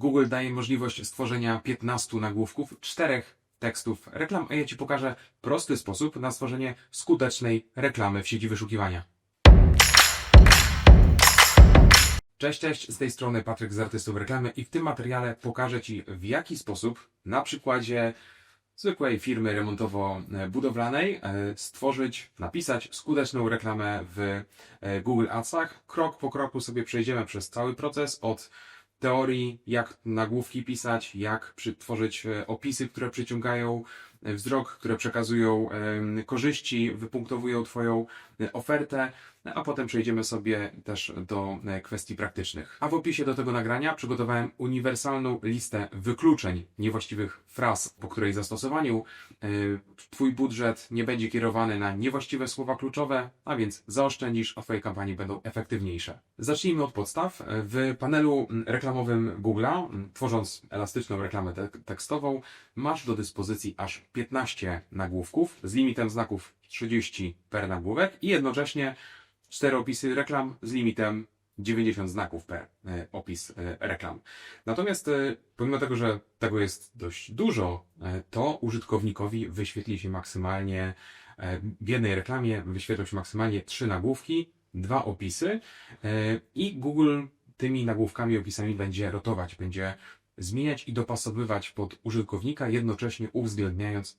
Google daje możliwość stworzenia 15 nagłówków, czterech tekstów reklam, a ja Ci pokażę prosty sposób na stworzenie skutecznej reklamy w sieci wyszukiwania. Cześć, cześć, z tej strony Patryk z Artystów Reklamy i w tym materiale pokażę Ci w jaki sposób na przykładzie zwykłej firmy remontowo-budowlanej e, stworzyć, napisać skuteczną reklamę w e, Google Adsach. Krok po kroku sobie przejdziemy przez cały proces od teorii, jak nagłówki pisać, jak tworzyć e, opisy, które przyciągają e, wzrok, które przekazują korzyści, wypunktowują Twoją e, ofertę, a potem przejdziemy sobie też do e, kwestii praktycznych. A w opisie do tego nagrania przygotowałem uniwersalną listę wykluczeń niewłaściwych fraz, po której zastosowaniu e, Twój budżet nie będzie kierowany na niewłaściwe słowa kluczowe, a więc zaoszczędzisz, a Twoje kampanie będą efektywniejsze. Zacznijmy od podstaw. W panelu reklamowym Google'a, tworząc elastyczną reklamę tek- tekstową, masz do dyspozycji aż 15 nagłówków z limitem znaków 30 per nagłówek i jednocześnie cztery opisy reklam z limitem 90 znaków per e, opis e, reklam. Natomiast e, pomimo tego, że tego jest dość dużo, to użytkownikowi wyświetli się maksymalnie w jednej reklamie wyświetlą się maksymalnie trzy nagłówki, dwa opisy i Google tymi nagłówkami opisami będzie rotować, będzie zmieniać i dopasowywać pod użytkownika, jednocześnie uwzględniając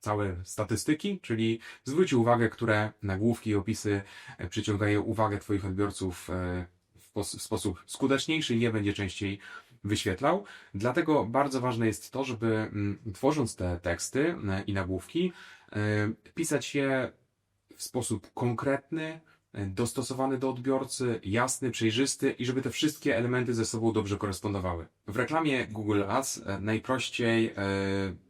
całe statystyki, czyli zwróć uwagę, które nagłówki i opisy e, przyciągają uwagę Twoich odbiorców e, w, pos- w sposób skuteczniejszy i je będzie częściej wyświetlał. Dlatego bardzo ważne jest to, żeby mm, tworząc te teksty e, i nagłówki, pisać je w sposób konkretny, dostosowany do odbiorcy, jasny, przejrzysty i żeby te wszystkie elementy ze sobą dobrze korespondowały. W reklamie Google Ads najprościej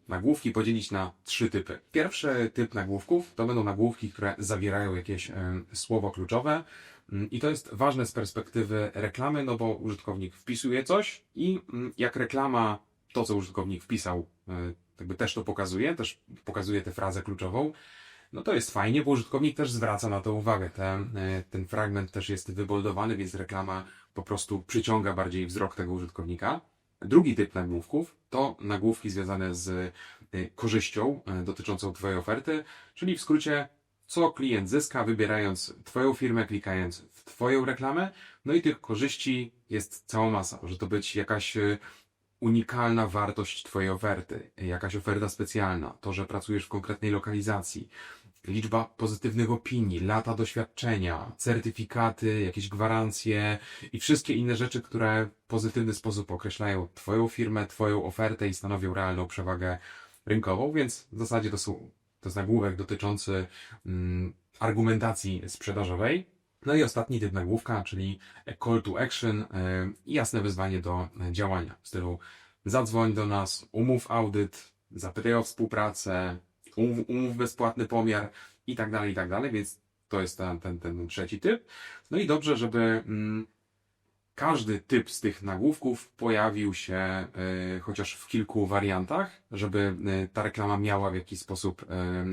nagłówki podzielić na trzy typy. Pierwszy typ nagłówków to będą nagłówki, które zawierają jakieś słowo kluczowe. Mm, I to jest ważne z perspektywy reklamy, no bo użytkownik wpisuje coś i mm, jak reklama to, co użytkownik wpisał, e, jakby też to pokazuje, też pokazuje tę frazę kluczową, no to jest fajnie, bo użytkownik też zwraca na to uwagę. Ten, e, ten fragment też jest wyboldowany, więc reklama po prostu przyciąga bardziej wzrok tego użytkownika. Drugi typ nagłówków to nagłówki związane z e, korzyścią e, dotyczącą Twojej oferty, czyli w skrócie, co klient zyska, wybierając Twoją firmę, klikając w Twoją reklamę. No i tych korzyści jest cała masa. Może to być jakaś e, unikalna wartość Twojej oferty, jakaś oferta specjalna, to, że pracujesz w konkretnej lokalizacji, liczba pozytywnych opinii, lata doświadczenia, certyfikaty, jakieś gwarancje i wszystkie inne rzeczy, które w pozytywny sposób określają Twoją firmę, Twoją ofertę i stanowią realną przewagę rynkową, więc w zasadzie to są to jest nagłówek dotyczący mm, argumentacji sprzedażowej. No i ostatni typ nagłówka, czyli call to action y, i jasne wyzwanie do e, działania w stylu zadzwoń do nas, umów audyt, zapytaj o współpracę, umów, umów bezpłatny pomiar i tak dalej, i tak dalej, więc to jest ten, ten, ten trzeci typ. No i dobrze, żeby mm, każdy typ z tych nagłówków pojawił się y, chociaż w kilku wariantach, żeby ta reklama miała w jakiś sposób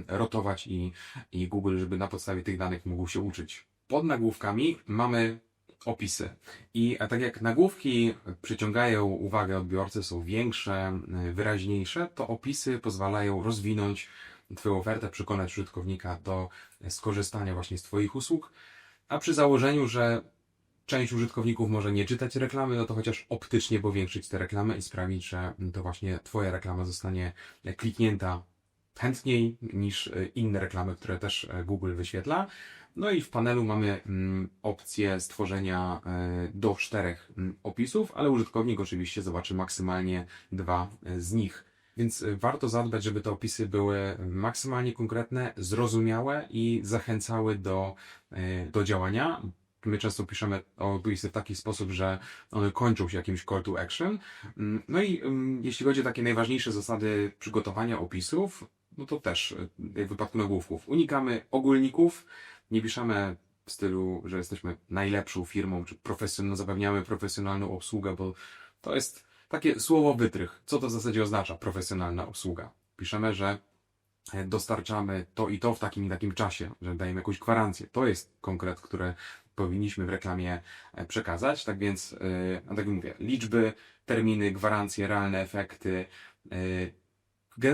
rotować i, i Google, żeby na podstawie tych danych mógł się uczyć. Pod nagłówkami mamy opisy. I a tak jak nagłówki przyciągają uwagę odbiorcy, są większe, y, wyraźniejsze, to opisy pozwalają rozwinąć Twoją ofertę, przekonać użytkownika do skorzystania właśnie z Twoich usług. A przy założeniu, że część użytkowników może nie czytać reklamy, no to chociaż optycznie powiększyć te reklamy i sprawić, że to właśnie Twoja reklama zostanie kliknięta chętniej niż e, inne reklamy, które też e, Google wyświetla. No i w panelu mamy mm, opcję stworzenia e, do czterech mm, opisów, ale użytkownik oczywiście zobaczy maksymalnie dwa e, z nich. Więc e, warto zadbać, żeby te opisy były maksymalnie konkretne, zrozumiałe i zachęcały do, do działania. My często piszemy opisy w taki sposób, że one kończą się jakimś call to action. Mm, No i jeśli chodzi o takie najważniejsze zasady przygotowania opisów, no to też, w wypadku nagłówków, unikamy ogólników, nie piszemy w stylu, że jesteśmy najlepszą firmą, czy profesjon- zapewniamy profesjonalną obsługę, bo to jest takie słowo wytrych. Co to w zasadzie oznacza profesjonalna obsługa? Piszemy, że e, dostarczamy to i to w takim i takim czasie, że dajemy jakąś gwarancję. To jest konkret, który powinniśmy w reklamie e, przekazać. Tak więc, e, no tak jak mówię, liczby, terminy, gwarancje, realne efekty,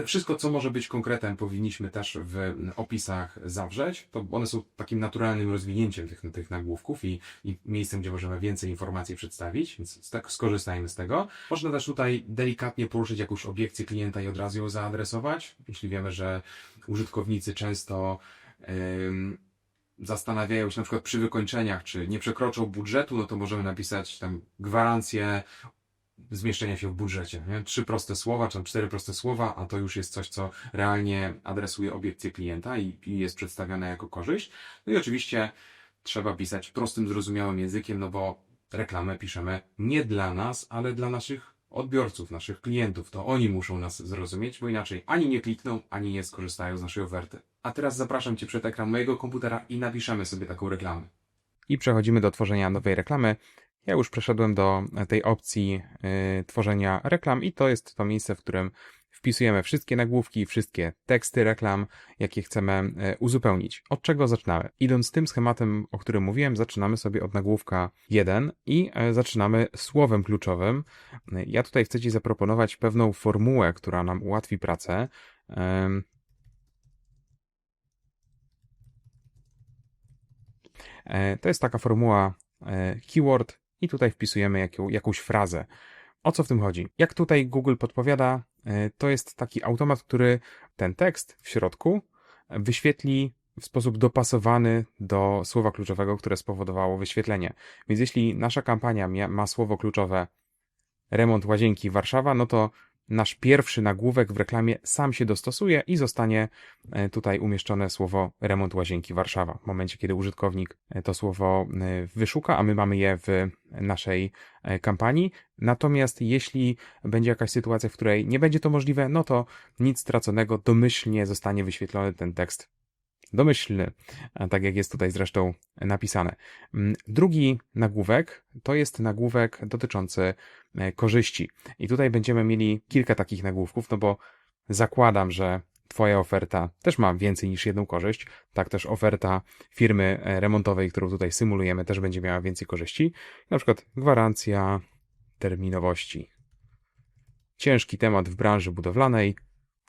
wszystko, co może być konkretem, powinniśmy też w opisach zawrzeć. To one są takim naturalnym rozwinięciem tych, tych nagłówków i, i miejscem, gdzie możemy więcej informacji przedstawić, więc tak skorzystajmy z tego. Można też tutaj delikatnie poruszyć jakąś obiekcję klienta i od razu ją zaadresować, jeśli wiemy, że użytkownicy często ym, zastanawiają się na przykład przy wykończeniach, czy nie przekroczą budżetu, no to możemy napisać tam gwarancję zmieszczenia się w budżecie. Nie? Trzy proste słowa, czy tam cztery proste słowa, a to już jest coś, co realnie adresuje obiekcję klienta i, i jest przedstawione jako korzyść. No i oczywiście trzeba pisać prostym, zrozumiałym językiem, no bo reklamę piszemy nie dla nas, ale dla naszych odbiorców, naszych klientów. To oni muszą nas zrozumieć, bo inaczej ani nie klikną, ani nie skorzystają z naszej oferty. A teraz zapraszam Cię przed ekran mojego komputera i napiszemy sobie taką reklamę. I przechodzimy do tworzenia nowej reklamy. Ja już przeszedłem do tej opcji y, tworzenia reklam i to jest to miejsce, w którym wpisujemy wszystkie nagłówki, wszystkie teksty reklam, jakie chcemy y, uzupełnić. Od czego zaczynamy? Idąc tym schematem, o którym mówiłem, zaczynamy sobie od nagłówka 1 i zaczynamy słowem kluczowym. Ja tutaj chcę Ci zaproponować pewną formułę, która nam ułatwi pracę. E, To jest taka formuła e, keyword i tutaj wpisujemy jaką, jakąś frazę. O co w tym chodzi? Jak tutaj Google podpowiada, e, to jest taki automat, który ten tekst w środku wyświetli w sposób dopasowany do słowa kluczowego, które spowodowało wyświetlenie. Więc jeśli nasza kampania ma słowo kluczowe remont łazienki Warszawa, no to nasz pierwszy nagłówek w reklamie sam się dostosuje i zostanie e, tutaj umieszczone słowo remont łazienki Warszawa. W momencie, kiedy użytkownik e, to słowo e, wyszuka, a my mamy je w naszej kampanii. Natomiast jeśli będzie jakaś sytuacja, w której nie będzie to możliwe, no to nic straconego, domyślnie zostanie wyświetlony ten tekst domyślny, a tak jak jest tutaj zresztą napisane. Mm, Drugi nagłówek to jest nagłówek dotyczący e, korzyści. I tutaj będziemy mieli kilka takich nagłówków, no bo zakładam, że Twoja oferta też ma więcej niż jedną korzyść. Tak też oferta firmy e, remontowej, którą tutaj symulujemy, też będzie miała więcej korzyści. Na przykład gwarancja terminowości. Ciężki temat w branży budowlanej.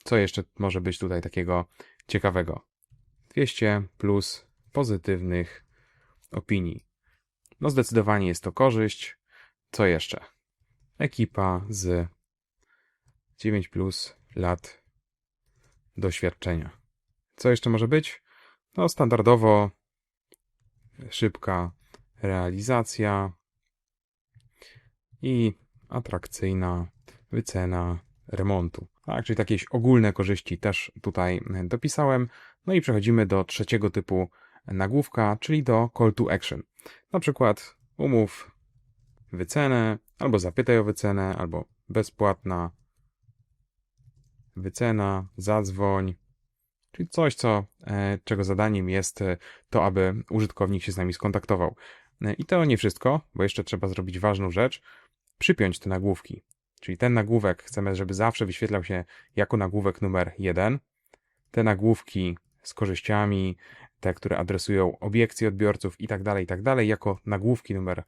Co jeszcze może być tutaj takiego ciekawego? 200 plus pozytywnych opinii. No zdecydowanie jest to korzyść. Co jeszcze? Ekipa z 9 plus lat doświadczenia. Co jeszcze może być? No standardowo szybka realizacja i atrakcyjna wycena remontu. Tak, czyli jakieś ogólne korzyści też tutaj dopisałem. No i przechodzimy do trzeciego typu nagłówka, czyli do call to action. Na przykład umów wycenę, albo zapytaj o wycenę, albo bezpłatna wycena, zadzwoń, czyli coś, co, e, czego zadaniem jest e, to, aby użytkownik się z nami skontaktował. E, I to nie wszystko, bo jeszcze trzeba zrobić ważną rzecz, przypiąć te nagłówki. Czyli ten nagłówek chcemy, żeby zawsze wyświetlał się jako nagłówek numer jeden. Te nagłówki z korzyściami, te, które adresują obiekcje odbiorców i tak dalej, i tak dalej, jako nagłówki numer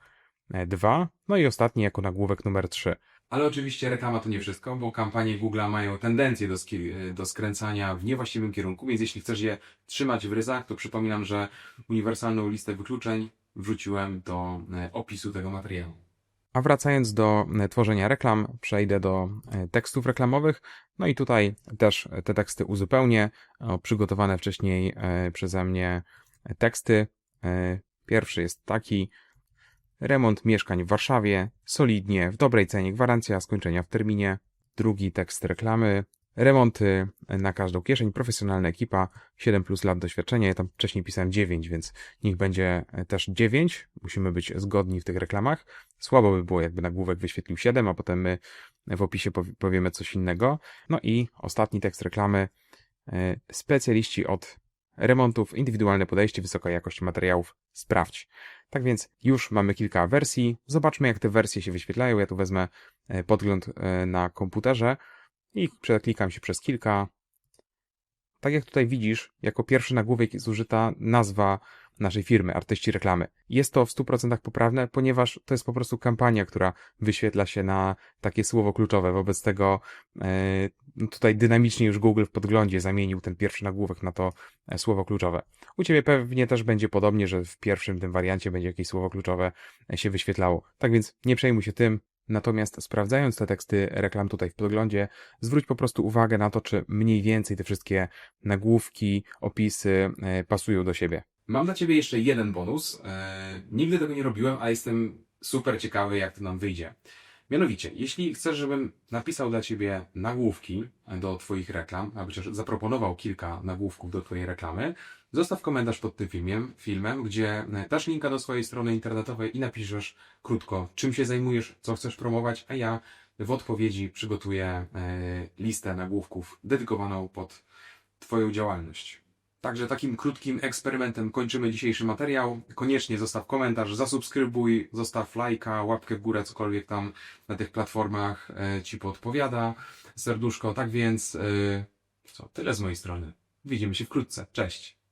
e, dwa. No i ostatni jako nagłówek numer trzy. Ale oczywiście reklama to nie wszystko, bo kampanie Google'a mają tendencję do, ski- do skręcania w niewłaściwym kierunku, więc jeśli chcesz je trzymać w ryzach, to przypominam, że uniwersalną listę wykluczeń wrzuciłem do e, opisu tego materiału. A wracając do e, tworzenia reklam, przejdę do e, tekstów reklamowych. No i tutaj też te teksty uzupełnię. O, przygotowane wcześniej e, przeze mnie teksty. Pierwszy jest taki. Remont mieszkań w Warszawie. Solidnie, w dobrej cenie, gwarancja skończenia w terminie. Drugi tekst reklamy. Remonty na każdą kieszeń, profesjonalna ekipa, 7 plus lat doświadczenia. Ja tam wcześniej pisałem 9, więc niech będzie też 9. Musimy być zgodni w tych reklamach. Słabo by było, jakby nagłówek wyświetlił 7, a potem my w opisie powi- powiemy coś innego. No i ostatni tekst reklamy. e, Specjaliści od remontów, indywidualne podejście, wysoka jakość materiałów, sprawdź. Tak więc już mamy kilka wersji. Zobaczmy, jak te wersje się wyświetlają. Ja tu wezmę e, podgląd e, na komputerze i przeklikam się przez kilka. Tak jak tutaj widzisz, jako pierwszy nagłówek jest użyta nazwa naszej firmy, artyści reklamy. Jest to w 100% poprawne, ponieważ to jest po prostu kampania, która wyświetla się na takie słowo kluczowe. Wobec tego no tutaj dynamicznie już Google w podglądzie zamienił ten pierwszy nagłówek na to e, słowo kluczowe. U Ciebie pewnie też będzie podobnie, że w pierwszym tym wariancie będzie jakieś słowo kluczowe e, się wyświetlało. Tak więc nie przejmuj się tym. Natomiast sprawdzając te teksty reklam tutaj w podglądzie, zwróć po prostu uwagę na to, czy mniej więcej te wszystkie nagłówki, opisy e, pasują do siebie. Mam dla Ciebie jeszcze jeden bonus. E, nigdy tego nie robiłem, a jestem super ciekawy, jak to nam wyjdzie. Mianowicie, jeśli chcesz, żebym napisał dla Ciebie nagłówki do Twoich reklam, a chociaż zaproponował kilka nagłówków do Twojej reklamy, zostaw komentarz pod tym filmiem, filmem, gdzie dasz linka do swojej strony internetowej i napiszesz krótko, czym się zajmujesz, co chcesz promować, a ja w odpowiedzi przygotuję e, listę nagłówków dedykowaną pod Twoją działalność. Także takim krótkim eksperymentem kończymy dzisiejszy materiał. Koniecznie zostaw komentarz, zasubskrybuj, zostaw lajka, łapkę w górę, cokolwiek tam na tych platformach e, Ci podpowiada. Serduszko, tak więc e, co, tyle z mojej strony. Widzimy się wkrótce. Cześć!